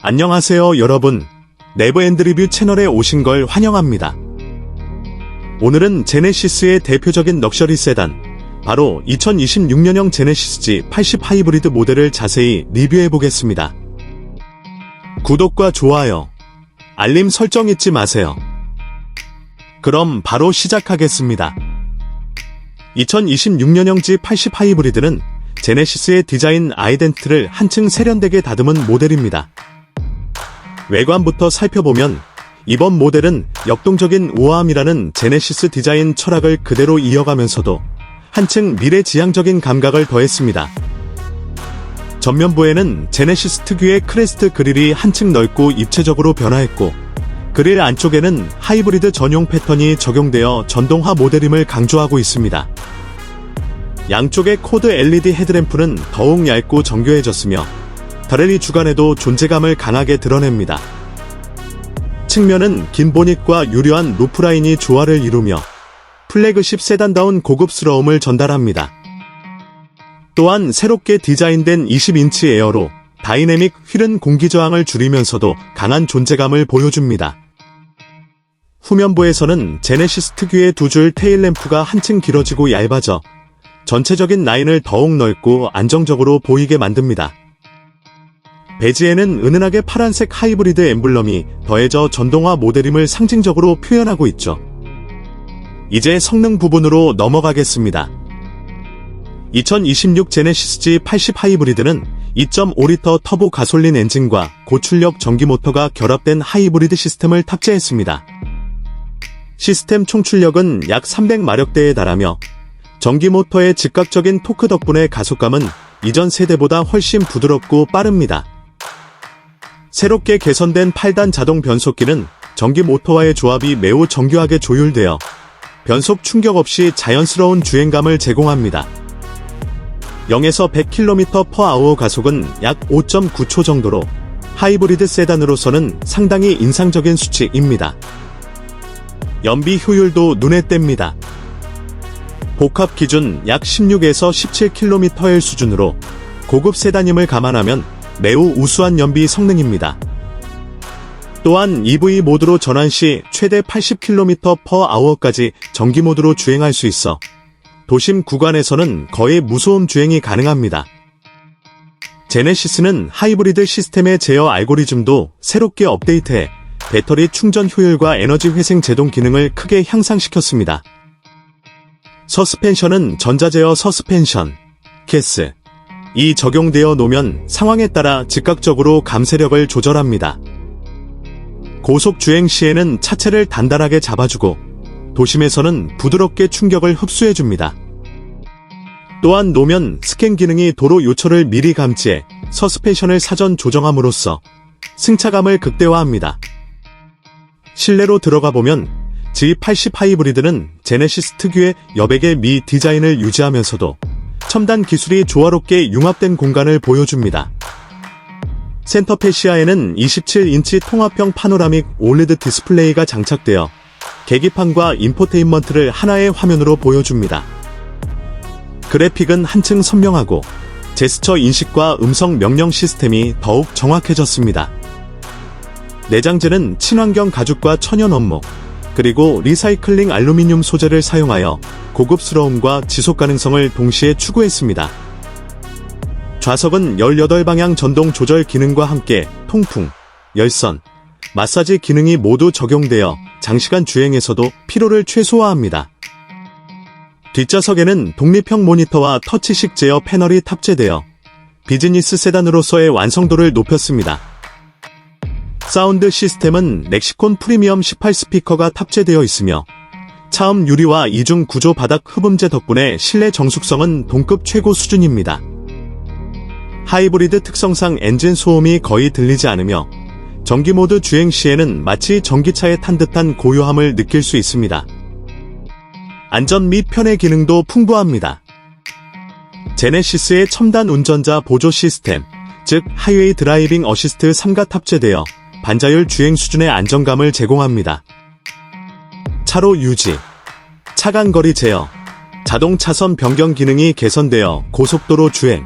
안녕하세요 여러분. 네버엔드 리뷰 채널에 오신 걸 환영합니다. 오늘은 제네시스의 대표적인 럭셔리 세단, 바로 2026년형 제네시스 G80 하이브리드 모델을 자세히 리뷰해 보겠습니다. 구독과 좋아요, 알림 설정 잊지 마세요. 그럼 바로 시작하겠습니다. 2026년형 G80 하이브리드는 제네시스의 디자인 아이덴티티를 한층 세련되게 다듬은 모델입니다. 외관부터 살펴보면 이번 모델은 역동적인 우아함이라는 제네시스 디자인 철학을 그대로 이어가면서도 한층 미래지향적인 감각을 더했습니다. 전면부에는 제네시스 특유의 크레스트 그릴이 한층 넓고 입체적으로 변화했고 그릴 안쪽에는 하이브리드 전용 패턴이 적용되어 전동화 모델임을 강조하고 있습니다. 양쪽의 코드 LED 헤드램프는 더욱 얇고 정교해졌으며 다레리 주간에도 존재감을 강하게 드러냅니다. 측면은 긴 보닛과 유려한 루프라인이 조화를 이루며 플래그십 세단다운 고급스러움을 전달합니다. 또한 새롭게 디자인된 20인치 에어로 다이내믹 휠은 공기 저항을 줄이면서도 강한 존재감을 보여줍니다. 후면부에서는 제네시스 특유의 두 줄 테일램프가 한층 길어지고 얇아져 전체적인 라인을 더욱 넓고 안정적으로 보이게 만듭니다. 배지에는 은은하게 파란색 하이브리드 엠블럼이 더해져 전동화 모델임을 상징적으로 표현하고 있죠. 이제 성능 부분으로 넘어가겠습니다. 2026 제네시스 G80 하이브리드는 2.5리터 터보 가솔린 엔진과 고출력 전기 모터가 결합된 하이브리드 시스템을 탑재했습니다. 시스템 총출력은 약 300마력대에 달하며 전기 모터의 즉각적인 토크 덕분에 가속감은 이전 세대보다 훨씬 부드럽고 빠릅니다. 새롭게 개선된 8단 자동 변속기는 전기 모터와의 조합이 매우 정교하게 조율되어 변속 충격 없이 자연스러운 주행감을 제공합니다. 0에서 100km/h 가속은 약 5.9초 정도로 하이브리드 세단으로서는 상당히 인상적인 수치입니다. 연비 효율도 눈에 띕니다. 복합 기준 약 16에서 17km의 수준으로 고급 세단임을 감안하면 매우 우수한 연비 성능입니다. 또한 EV 모드로 전환 시 최대 80km/h까지 전기 모드로 주행할 수 있어 도심 구간에서는 거의 무소음 주행이 가능합니다. 제네시스는 하이브리드 시스템의 제어 알고리즘도 새롭게 업데이트해 배터리 충전 효율과 에너지 회생 제동 기능을 크게 향상시켰습니다. 서스펜션은 전자제어 서스펜션, 캐스, 이 적용되어 놓으면 상황에 따라 즉각적으로 감세력을 조절합니다. 고속 주행 시에는 차체를 단단하게 잡아주고 도심에서는 부드럽게 충격을 흡수해줍니다. 또한 노면 스캔 기능이 도로 요철을 미리 감지해 서스펜션을 사전 조정함으로써 승차감을 극대화합니다. 실내로 들어가 보면 G80 하이브리드는 제네시스 특유의 여백의 미 디자인을 유지하면서도 첨단 기술이 조화롭게 융합된 공간을 보여줍니다. 센터 페시아에는 27인치 통합형 파노라믹 올레드 디스플레이가 장착되어 계기판과 인포테인먼트를 하나의 화면으로 보여줍니다. 그래픽은 한층 선명하고 제스처 인식과 음성 명령 시스템이 더욱 정확해졌습니다. 내장재는 친환경 가죽과 천연 원목, 그리고 리사이클링 알루미늄 소재를 사용하여 고급스러움과 지속 가능성을 동시에 추구했습니다. 좌석은 18방향 전동 조절 기능과 함께 통풍, 열선, 마사지 기능이 모두 적용되어 장시간 주행에서도 피로를 최소화합니다. 뒷좌석에는 독립형 모니터와 터치식 제어 패널이 탑재되어 비즈니스 세단으로서의 완성도를 높였습니다. 사운드 시스템은 렉시콘 프리미엄 18 스피커가 탑재되어 있으며 차음 유리와 이중 구조 바닥 흡음재 덕분에 실내 정숙성은 동급 최고 수준입니다. 하이브리드 특성상 엔진 소음이 거의 들리지 않으며 전기 모드 주행 시에는 마치 전기차에 탄 듯한 고요함을 느낄 수 있습니다. 안전 및 편의 기능도 풍부합니다. 제네시스의 첨단 운전자 보조 시스템, 즉 하이웨이 드라이빙 어시스트 3가 탑재되어 반자율 주행 수준의 안정감을 제공합니다. 차로 유지, 차간거리 제어, 자동 차선 변경 기능이 개선되어 고속도로 주행,